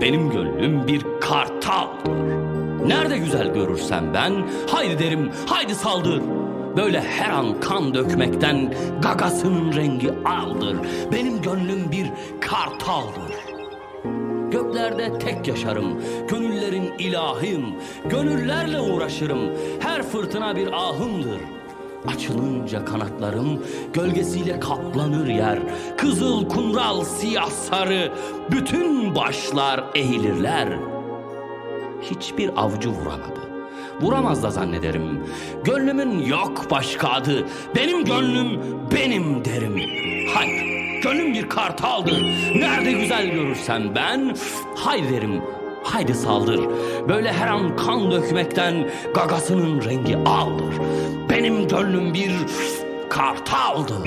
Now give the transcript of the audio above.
benim gönlüm bir kartaldır. Nerede güzel görürsem ben, haydi derim, haydi saldır. Böyle her an kan dökmekten gagasının rengi aldır. Benim gönlüm bir kartaldır. Göklerde tek yaşarım, gönüllerin ilahıyım. Gönüllerle uğraşırım, her fırtına bir ahımdır. Açılınca kanatlarım, gölgesiyle kaplanır yer. Kızıl, kumral, siyah, sarı, bütün başlar eğilirler. Hiçbir avcı vuramadı. Vuramaz da zannederim. Gönlümün yok başka adı. Benim gönlüm benim derim. Hayır, gönlüm bir kartaldır. Nerede güzel görürsem ben, hay derim. Haydi saldır. Böyle her an kan dökmekten gagasının rengi aldır. Benim gönlüm bir kartaldır.